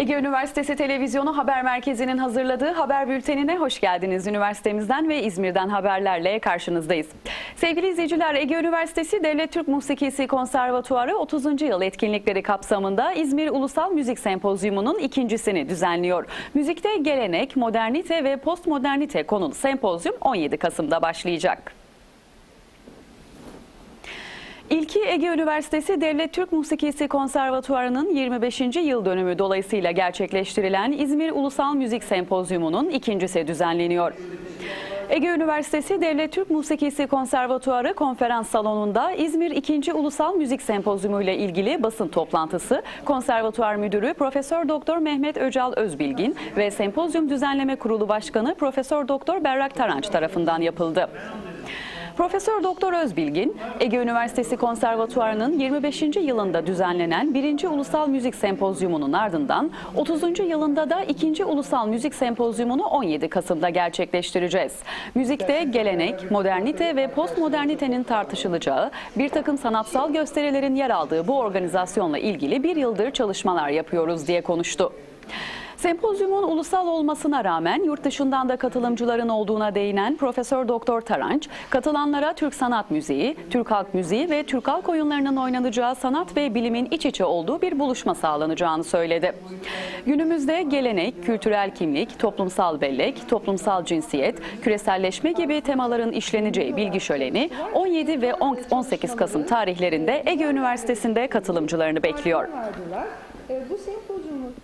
Ege Üniversitesi Televizyonu Haber Merkezi'nin hazırladığı haber bültenine hoş geldiniz. Üniversitemizden ve İzmir'den haberlerle karşınızdayız. Sevgili izleyiciler, Ege Üniversitesi Devlet Türk Musikisi Konservatuarı 30. yıl etkinlikleri kapsamında İzmir Ulusal Müzik Sempozyumu'nun ikincisini düzenliyor. Müzikte gelenek, modernite ve postmodernite konulu sempozyum 17 Kasım'da başlayacak. İlki Ege Üniversitesi Devlet Türk Musikisi Konservatuarı'nın 25. yıl dönümü dolayısıyla gerçekleştirilen İzmir Ulusal Müzik Sempozyumu'nun ikincisi düzenleniyor. Ege Üniversitesi Devlet Türk Musikisi Konservatuarı konferans salonunda İzmir 2. Ulusal Müzik Sempozyumu ile ilgili basın toplantısı Konservatuar Müdürü Profesör Doktor Mehmet Öcal Özbilgin ve Sempozyum Düzenleme Kurulu Başkanı Profesör Doktor Berrak Taranç tarafından yapıldı. Profesör Doktor Özbilgin, Ege Üniversitesi Konservatuarı'nın 25. yılında düzenlenen 1. Ulusal Müzik Sempozyumu'nun ardından 30. yılında da 2. Ulusal Müzik Sempozyumunu 17 Kasım'da gerçekleştireceğiz. Müzikte gelenek, modernite ve postmodernitenin tartışılacağı bir takım sanatsal gösterilerin yer aldığı bu organizasyonla ilgili bir yıldır çalışmalar yapıyoruz diye konuştu. Sempozyumun ulusal olmasına rağmen yurt dışından da katılımcıların olduğuna değinen Profesör Doktor Taranç, katılanlara Türk sanat müziği, Türk halk müziği ve Türk halk oyunlarının oynanacağı sanat ve bilimin iç içe olduğu bir buluşma sağlanacağını söyledi. Günümüzde gelenek, kültürel kimlik, toplumsal bellek, toplumsal cinsiyet, küreselleşme gibi temaların işleneceği bilgi şöleni 17 ve 18 Kasım tarihlerinde Ege Üniversitesi'nde katılımcılarını bekliyor. E, bu sempozyumun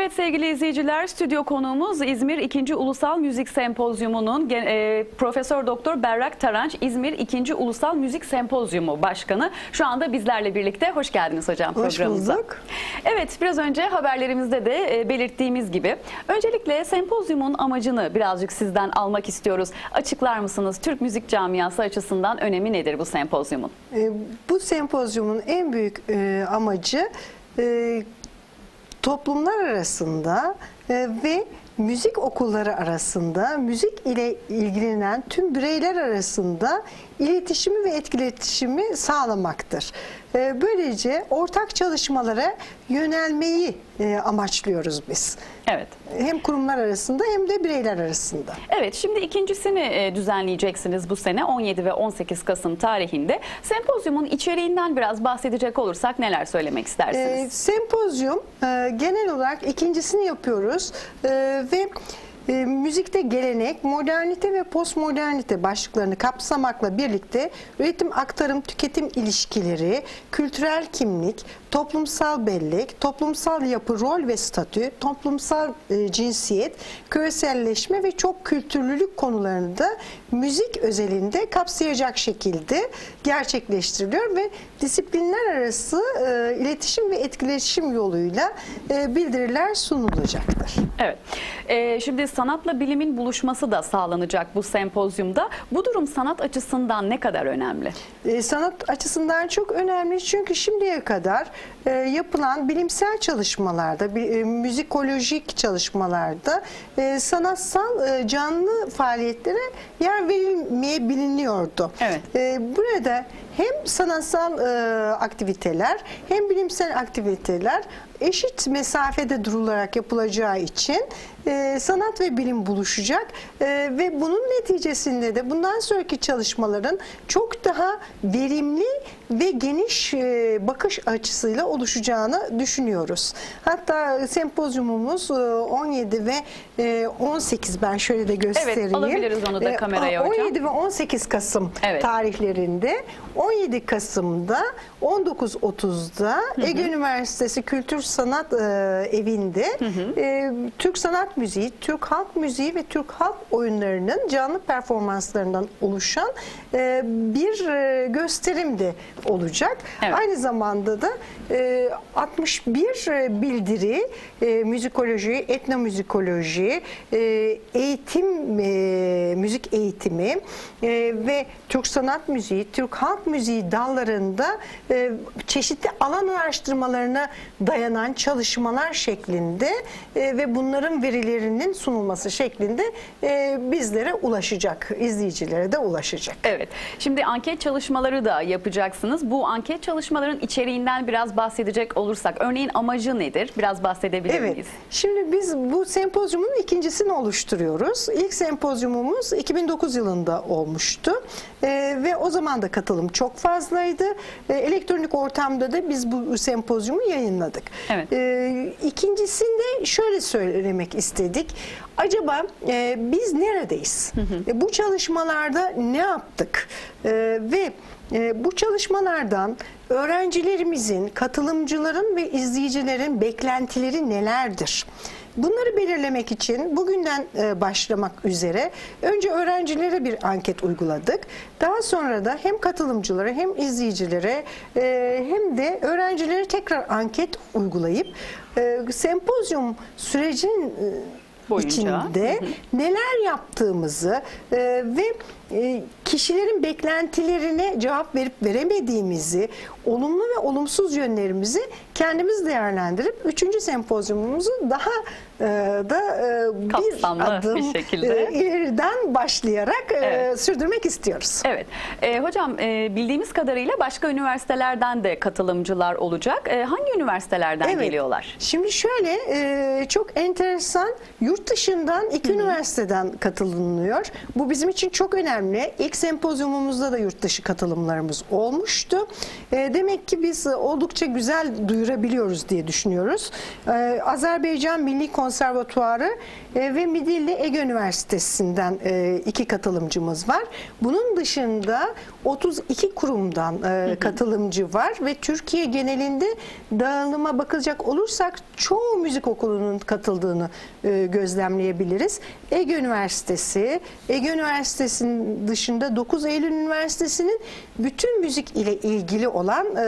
Evet sevgili izleyiciler, stüdyo konuğumuz İzmir 2. Ulusal Müzik Sempozyumu'nun e, Profesör Doktor Berrak Taranç, İzmir 2. Ulusal Müzik Sempozyumu Başkanı. Şu anda bizlerle birlikte. Hoş geldiniz hocam Hoş programımıza. bulduk. Evet, biraz önce haberlerimizde de e, belirttiğimiz gibi. Öncelikle sempozyumun amacını birazcık sizden almak istiyoruz. Açıklar mısınız? Türk müzik camiası açısından önemi nedir bu sempozyumun? E, bu sempozyumun en büyük e, amacı e, toplumlar arasında e, ve müzik okulları arasında müzik ile ilgilenen tüm bireyler arasında iletişimi ve etkileşimi sağlamaktır. E, Böylece ortak çalışmalara yönelmeyi e, amaçlıyoruz biz. Evet. Hem kurumlar arasında hem de bireyler arasında. Evet şimdi ikincisini e, düzenleyeceksiniz bu sene 17 ve 18 Kasım tarihinde. Sempozyumun içeriğinden biraz bahsedecek olursak neler söylemek E, istersiniz? sempozyum e, genel olarak ikincisini yapıyoruz E, ve e, müzikte gelenek, modernite ve postmodernite başlıklarını kapsamakla birlikte üretim, aktarım, tüketim ilişkileri, kültürel kimlik, toplumsal bellek, toplumsal yapı, rol ve statü, toplumsal e, cinsiyet, küreselleşme ve çok kültürlülük konularını da müzik özelinde kapsayacak şekilde gerçekleştiriliyor ve disiplinler arası e, iletişim ve etkileşim yoluyla e, bildiriler sunulacaktır. Evet. E, şimdi sanatla bilimin buluşması da sağlanacak bu sempozyumda. Bu durum sanat açısından ne kadar önemli? E, sanat açısından çok önemli çünkü şimdiye kadar e, yapılan bilimsel çalışmalarda, bi- e, müzikolojik çalışmalarda e, sanatsal e, canlı faaliyetlere yer verilmeyebiliniyordu. Evet. E, burada hem sanatsal e, aktiviteler hem bilimsel aktiviteler eşit mesafede durularak yapılacağı için e, sanat ve bilim buluşacak E, ve bunun neticesinde de bundan sonraki çalışmaların çok daha verimli ve geniş e, bakış açısıyla oluşacağını düşünüyoruz. Hatta sempozyumumuz e, 17 ve e, 18 ben şöyle de göstereyim. alabiliriz onu da E, kameraya hocam. 17 ve 18 Kasım Evet. tarihlerinde 17 Kasım'da 19.30'da Ege Üniversitesi Kültür Sanat e, Evi'nde e, Türk Sanat Müziği, Türk Halk Müziği ve Türk Halk Oyunlarının canlı performanslarından oluşan e, bir e, gösterim de olacak. Evet. Aynı zamanda da e, 61 e, bildiri, e, müzikoloji, etnomüzikoloji, e, eğitim, e, müzik eğitimi e, ve Türk sanat müziği, Türk halk müziği dallarında e, çeşitli alan araştırmalarına dayanan çalışmalar şeklinde e, ve bunların verimli becerilerinin sunulması şeklinde e, bizlere ulaşacak, izleyicilere de ulaşacak. Evet. Şimdi anket çalışmaları da yapacaksınız. Bu anket çalışmaların içeriğinden biraz bahsedecek olursak, örneğin amacı nedir? Biraz bahsedebilir Evet. miyiz? Şimdi biz bu sempozyumun ikincisini oluşturuyoruz. İlk sempozyumumuz 2009 yılında olmuştu. Ee, ve o zaman da katılım çok fazlaydı. Ee, elektronik ortamda da biz bu sempozyumu yayınladık. Evet. İkincisinde şöyle söylemek istedik. Acaba e, biz neredeyiz? E, bu çalışmalarda ne yaptık? E, ve e, bu çalışmalardan öğrencilerimizin, katılımcıların ve izleyicilerin beklentileri nelerdir? Bunları belirlemek için bugünden e, başlamak üzere önce öğrencilere bir anket uyguladık. Daha sonra da hem katılımcılara hem izleyicilere e, hem de öğrencilere tekrar anket uygulayıp e, sempozyum sürecin Boyunca. içinde neler yaptığımızı e, ve e, kişilerin beklentilerine cevap verip veremediğimizi, olumlu ve olumsuz yönlerimizi kendimiz değerlendirip üçüncü sempozyumumuzu daha e, da e, bir adım bir şekilde. e, ileriden başlayarak e, Evet. sürdürmek istiyoruz. Evet. Ee, hocam e, bildiğimiz kadarıyla başka üniversitelerden de katılımcılar olacak. E, hangi üniversitelerden Evet. geliyorlar? Şimdi şöyle e, çok enteresan yurt dışından iki üniversiteden katılınıyor. Bu bizim için çok önemli. İlk sempozyumumuzda da yurt dışı katılımlarımız olmuştu. E, demek ki biz oldukça güzel duyurabiliyoruz diye düşünüyoruz. E, Azerbaycan Milli Konservatuarı e, ve Midilli Ege Üniversitesi'nden e, iki katılımcımız var. Bunun dışında 32 kurumdan e, katılımcı var ve Türkiye genelinde dağılıma bakacak olursak çoğu müzik okulunun katıldığını e, gözlemleyebiliriz. Ege Üniversitesi, Ege Üniversitesi'nin dışında 9 Eylül Üniversitesi'nin bütün müzik ile ilgili olan e,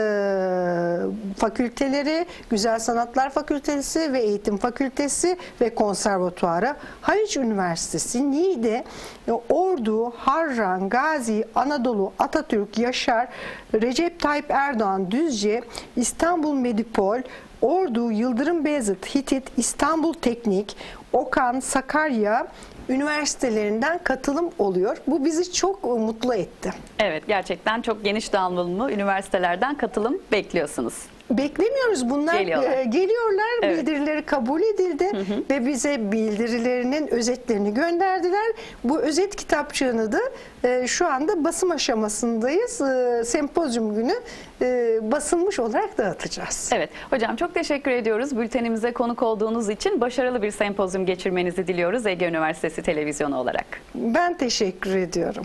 fakülteleri, Güzel Sanatlar Fakültesi ve Eğitim Fakültesi ve Konservatuarı, Haliç Üniversitesi, Niğde, e, Ordu, Harran, Gazi, Anadolu, Atatürk, Yaşar, Recep Tayyip Erdoğan, Düzce, İstanbul Medipol, Ordu, Yıldırım Beyazıt, Hitit, İstanbul Teknik, Okan, Sakarya üniversitelerinden katılım oluyor. Bu bizi çok e, mutlu etti. Evet, gerçekten çok geniş dağılımlı üniversitelerden katılım bekliyorsunuz. Beklemiyoruz bunlar Geliyorlar. e, geliyorlar Evet. bildirileri kabul edildi ve bize bildirilerinin özetlerini gönderdiler. Bu özet kitapçığını da e, şu anda basım aşamasındayız. E, sempozyum günü e, basılmış olarak dağıtacağız. Evet, hocam çok teşekkür ediyoruz. Bültenimize konuk olduğunuz için başarılı bir sempozyum geçirmenizi diliyoruz Ege Üniversitesi Televizyonu olarak. Ben teşekkür ediyorum.